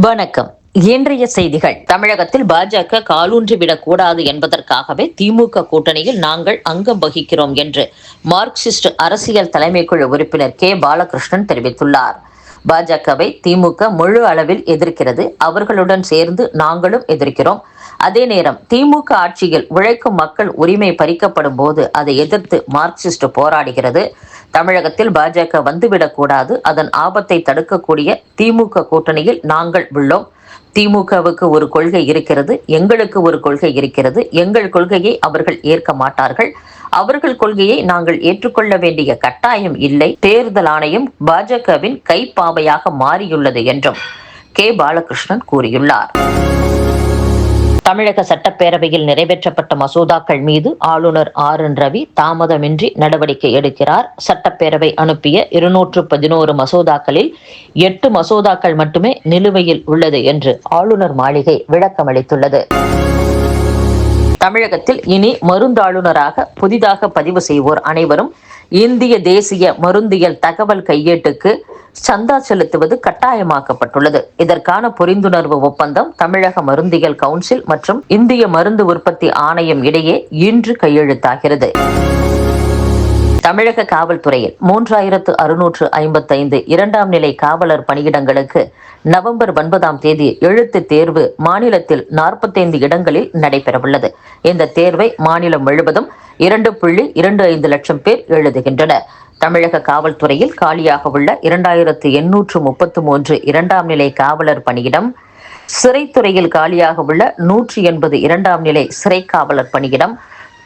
வணக்கம். இன்றைய செய்திகள். தமிழகத்தில் பாஜக காலூன்றிவிடக் கூடாது என்பதற்காகவே திமுக கூட்டணியில் நாங்கள் அங்கம் வகிக்கிறோம் என்று மார்க்சிஸ்ட் அரசியல் தலைமைக்குழு உறுப்பினர் கே. பாலகிருஷ்ணன் தெரிவித்துள்ளார். பாஜகவை திமுக முழு அளவில் எதிர்க்கிறது. அவர்களுடன் சேர்ந்து நாங்களும் எதிர்க்கிறோம். அதே நேரம் திமுக ஆட்சியில் உழைக்கும் மக்கள் உரிமை பறிக்கப்படும் போது அதை எதிர்த்து மார்க்சிஸ்ட் போராடுகிறது. தமிழகத்தில் பாஜக வந்துவிடக்கூடாது அதன் ஆபத்தை தடுக்கக்கூடிய திமுக கூட்டணியில் நாங்கள் உள்ளோம். திமுகவுக்கு ஒரு கொள்கை இருக்கிறது எங்களுக்கு ஒரு கொள்கை இருக்கிறது. எங்கள் கொள்கையை அவர்கள் ஏற்க மாட்டார்கள். அவர்கள் கொள்கையை நாங்கள் ஏற்றுக்கொள்ள வேண்டிய கட்டாயம் இல்லை. தேர்தல் ஆணையம் பாஜகவின் கைப்பாவையாக மாறியுள்ளது என்றும் கே. பாலகிருஷ்ணன் கூறியுள்ளார். தமிழக சட்டப்பேரவையில் நிறைவேற்றப்பட்ட மசோதாக்கள் மீது ஆளுநர் ஆர் என் ரவி தாமதமின்றி நடவடிக்கை எடுக்கிறார். சட்டப்பேரவை அனுப்பிய இருநூற்று பதினோரு மசோதாக்களில் எட்டு மசோதாக்கள் மட்டுமே நிலுவையில் உள்ளது என்று ஆளுநர் மாளிகை விளக்கமளித்துள்ளது. தமிழகத்தில் இனி மருந்தாளுநராக புதிதாக பதிவு செய்வோர் அனைவரும் இந்திய தேசிய மருந்தியல் தகவல் கையேட்டுக்கு சந்தா செலுத்துவது கட்டாயமாக்கப்பட்டுள்ளது. இதற்கான புரிந்துணர்வு ஒப்பந்தம் தமிழக மருந்தியல் கவுன்சில் மற்றும் இந்திய மருந்து உற்பத்தி ஆணையம் இடையே இன்று கையெழுத்தாகிறது. தமிழக காவல்துறையில் மூன்றாயிரத்து அறுநூற்று ஐம்பத்தைந்து இரண்டாம் நிலை காவலர் பணியிடங்களுக்கு நவம்பர் ஒன்பதாம் தேதி எழுத்து தேர்வு மாநிலத்தில் நாற்பத்தைந்து இடங்களில் நடைபெறவுள்ளது. இந்த தேர்வை மாநிலம் முழுவதும் இரண்டு புள்ளி இரண்டு ஐந்து லட்சம் பேர் எழுதுகின்றனர். தமிழக காவல்துறையில் காலியாக உள்ள இரண்டாயிரத்து எண்ணூற்று முப்பத்து மூன்று இரண்டாம் நிலை காவலர் பணியிடம் சிறைத்துறையில் காலியாக உள்ள நூற்றி எண்பது இரண்டாம் நிலை சிறை காவலர் பணியிடம்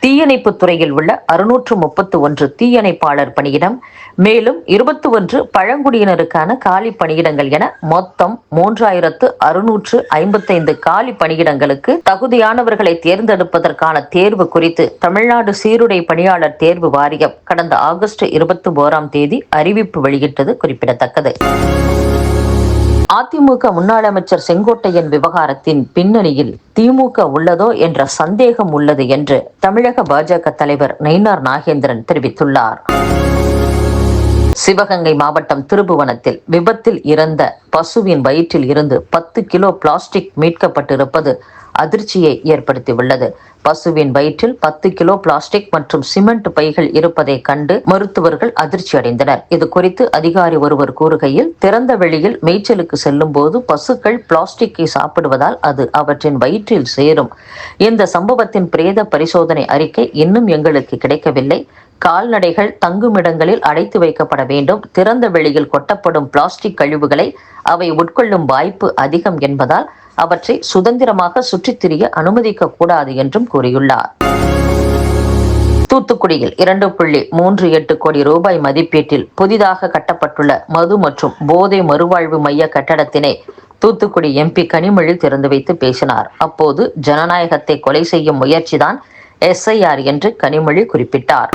தீயணைப்பு துறையில் உள்ள அறுநூற்று முப்பத்து ஒன்று தீயணைப்பாளர் பணியிடம் மேலும் இருபத்தி ஒன்று பழங்குடியினருக்கான காலி பணியிடங்கள் என மொத்தம் மூன்றாயிரத்து அறுநூற்று ஐம்பத்தைந்து காலி பணியிடங்களுக்கு தகுதியானவர்களை தேர்ந்தெடுப்பதற்கான தேர்வு குறித்து தமிழ்நாடு சீருடை பணியாளர் தேர்வு வாரியம் கடந்த ஆகஸ்ட் இருபத்தி ஓராம் தேதி அறிவிப்பு வெளியிட்டது குறிப்பிடத்தக்கது. அதிமுக முன்னாள் அமைச்சர் செங்கோட்டையன் விவகாரத்தின் பின்னணியில் திமுக உள்ளதோ என்ற சந்தேகம் உள்ளது என்று தமிழக பாஜக தலைவர் நயினார் நாகேந்திரன் தெரிவித்துள்ளார். சிவகங்கை மாவட்டம் திருபுவனத்தில் விபத்தில் இறந்த பசுவின் வயிற்றில் இருந்து பத்து கிலோ பிளாஸ்டிக் மீட்கப்பட்டிருப்பது அதிர்ச்சியை ஏற்படுத்தியுள்ளது. பசுவின் வயிற்றில் பத்து கிலோ பிளாஸ்டிக் மற்றும் சிமெண்ட் பைகள் இருப்பதை கண்டு மருத்துவர்கள் அதிர்ச்சி அடைந்தனர் இது குறித்து அதிகாரி ஒருவர் கூறுகையில் திறந்த வெளியில் மேய்ச்சலுக்கு செல்லும் போது பசுக்கள் பிளாஸ்டிக்கை சாப்பிடுவதால் அது அவற்றின் வயிற்றில் சேரும். இந்த சம்பவத்தின் பிரேத பரிசோதனை அறிக்கை இன்னும் எங்களுக்கு கிடைக்கவில்லை. கால்நடைகள் தங்குமிடங்களில் அடைத்து வைக்கப்பட வேண்டும். திறந்த வெளியில் கொட்டப்படும் பிளாஸ்டிக் கழிவுகளை அவை உட்கொள்ளும் வாய்ப்பு அதிகம் என்பதால் அவற்றை சுதந்திரமாக சுற்றித் திரிய அனுமதிக்க கூடாது என்றும் கூறியுள்ளார். தூத்துக்குடியில் இரண்டு புள்ளி மூன்று எட்டு கோடி ரூபாய் மதிப்பீட்டில் புதிதாக கட்டப்பட்டுள்ள மது மற்றும் போதை மறுவாழ்வு மைய கட்டடத்தினை தூத்துக்குடி எம்பி கனிமொழி திறந்து வைத்து பேசினார். அப்போது ஜனநாயகத்தை கொலை செய்யும் முயற்சிதான் எஸ்ஐஆர் என்று கனிமொழி குறிப்பிட்டார்.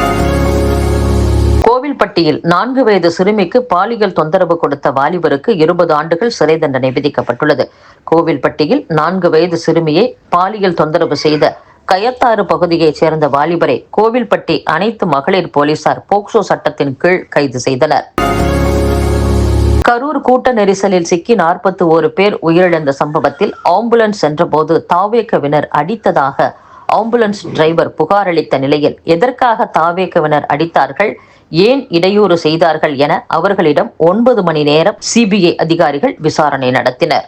கோவில்பட்டியில் நான்கு வயது சிறுமிக்கு பாலியல் தொந்தரவு கொடுத்த வாலிபருக்கு இருபது ஆண்டுகள் சிறை தண்டனை விதிக்கப்பட்டுள்ளது. கோவில்பட்டியில் நான்கு வயது சிறுமியை பாலியல் தொந்தரவு செய்த கயத்தாறு பகுதியைச் சேர்ந்த வாலிபரை கோவில்பட்டி அனைத்து மகளிர் போலீசார் போக்சோ சட்டத்தின் கீழ் கைது செய்தனர். கரூர் கூட்ட நெரிசலில் சிக்கி நாற்பத்தி ஓரு பேர் உயிரிழந்த சம்பவத்தில் ஆம்புலன்ஸ் சென்றபோது தாவேக்கவினர் அடித்ததாக ஆம்புலன்ஸ் டிரைவர் புகார் அளித்த நிலையில் எதற்காக தாவேக்கவினர் அடித்தார்கள் ஏன் இடையூறு செய்தார்கள் என அவர்களிடம் ஒன்பது மணி நேரம் சிபிஐ அதிகாரிகள் விசாரணை நடத்தினர்.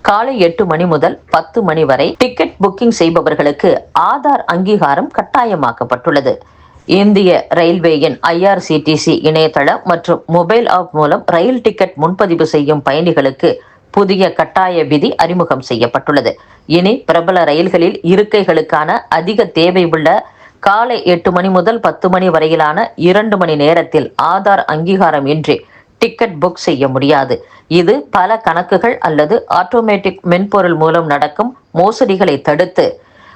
காலை எட்டு மணி முதல் பத்து மணி வரை டிக்கெட் புக்கிங் செய்பவர்களுக்கு ஆதார் அங்கீகாரம் கட்டாயமாக்கப்பட்டுள்ளது. இந்திய ரயில்வேயின் ஐஆர்சிடிசி இணையதளம் மற்றும் மொபைல் ஆப் மூலம் ரயில் டிக்கெட் முன்பதிவு செய்யும் பயணிகளுக்கு புதிய கட்டாய விதி அறிமுகம் செய்யப்பட்டுள்ளது. இனி பிரபல ரயில்களில் இருக்கைகளுக்கான அதிக தேவை உள்ள காலை எட்டு மணி முதல் பத்து மணி வரையிலான இரண்டு மணி நேரத்தில் ஆதார் அங்கீகாரம் இன்றி டிக்கெட் புக் செய்ய முடியாது. இது பல கணக்குகள் அல்லது ஆட்டோமேட்டிக் மென்பொருள் மூலம் நடக்கும் மோசடிகளை தடுத்து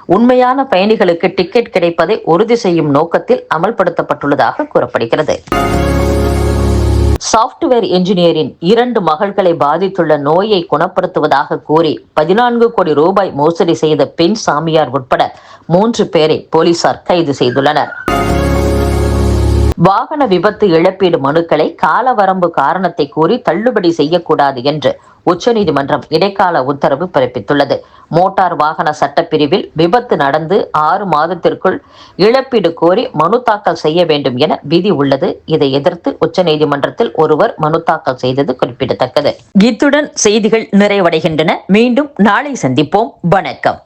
உண்மையான பயணிகளுக்கு டிக்கெட் கிடைப்பதை உறுதி செய்யும் நோக்கத்தில் அமல்படுத்தப்பட்டுள்ளதாக கூறப்படுகிறது. சாப்ட்வேர் என்ஜினியரின் இரண்டு மகள்களை பாதித்துள்ள நோயை குணப்படுத்துவதாக கூறி பதினான்கு கோடி ரூபாய் மோசடி செய்த பெண் சாமியார் உட்பட மூன்று பேரை போலீசார் கைது செய்துள்ளனர். வாகன விபத்து இழப்பீடு மனுக்களை காலவரம்பு காரணத்தை கூறி தள்ளுபடி செய்யக்கூடாது என்று உச்சநீதிமன்றம் இடைக்கால உத்தரவு பிறப்பித்துள்ளது. மோட்டார் வாகன சட்டப்பிரிவில் விபத்து நடந்து ஆறு மாதத்திற்குள் இழப்பீடு கோரி மனு தாக்கல் செய்ய வேண்டும் என விதி உள்ளது. இதை எதிர்த்து உச்சநீதிமன்றத்தில் ஒருவர் மனு தாக்கல் செய்தது குறிப்பிடத்தக்கது. இத்துடன் செய்திகள் நிறைவடைகின்றன. மீண்டும் நாளை சந்திப்போம். வணக்கம்.